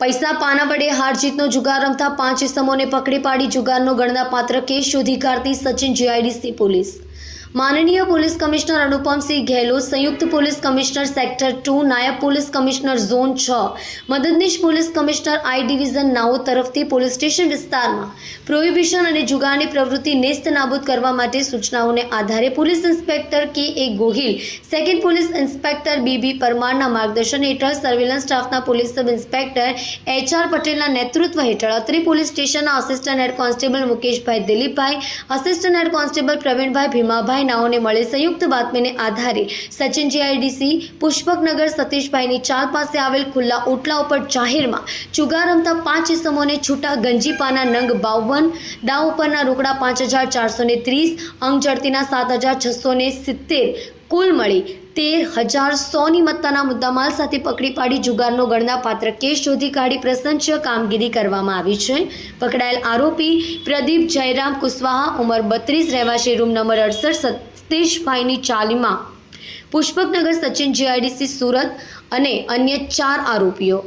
પૈસા પાના વડે હાર જુગાર રમતા પાંચ ઇસમોને પકડી પાડી જુગારનો ગણનાપાત્ર કેસ શોધી કાઢતી સચિન જીઆઈડીસી પોલીસ. માનનીય પોલીસ કમિશનર અનુપમસિંહ ગેહલોત, સંયુક્ત પોલીસ કમિશનર સેક્ટર ટુ, નાયબ પોલીસ કમિશનર ઝોન છ, મદદનીશ પોલીસ કમિશનર આઈ ડિવિઝન નાઓ તરફથી પોલીસ સ્ટેશન વિસ્તારમાં પ્રોહિબિશન અને જુગારની પ્રવૃત્તિ નેસ્ત નાબૂદ કરવા માટે સૂચનાઓને આધારે police inspector K A Gohil, second police inspector B B પરમારના માર્ગદર્શન હેઠળ સર્વેલન્સ સ્ટાફના police sub inspector H R પટેલના નેતૃત્વ હેઠળ અત્રી પોલીસ સ્ટેશનના assistant head constable Mukeshbhai Dilipbhai, assistant head constable Pravinbhai Bhimabhai નાઓને મળે સંયુક્ત બાતમીને આધારે સચિન જીઆઈડીસી, પુષ્પકનગર સતીશભાઈની ચાલ પાસે આવેલ ખુલ્લા ઓટલા ઉપર જાહેરમાં ચુગા રમતા પાંચ ઇસમોને છૂટા ગંજીપાના નંગ બાવન, દાવ ઉપરના રોકડા પાંચ હજાર ચારસો ત્રીસ, અંગ ચડતીના સાત હજાર છસો સિત્તેર કુલ મળી તેર હજાર સોની મત્તાના મુદ્દામાલ સાથે પકડી પાડી જુગારનો ગણનાપાત્ર કેસ શોધી કાઢી પ્રશંસનીય કામગીરી કરવામાં આવી છે. પકડાયેલ આરોપી પ્રદીપ જયરામ કુશવાહા ઉંમર બત્રીસ, રહેવાસી રૂમ નંબર અડસઠ, સતીશભાઈની ચાલીમાં. પુષ્પકનગર સચિન જીઆઈડીસી સુરત અને અન્ય ચાર આરોપીઓ.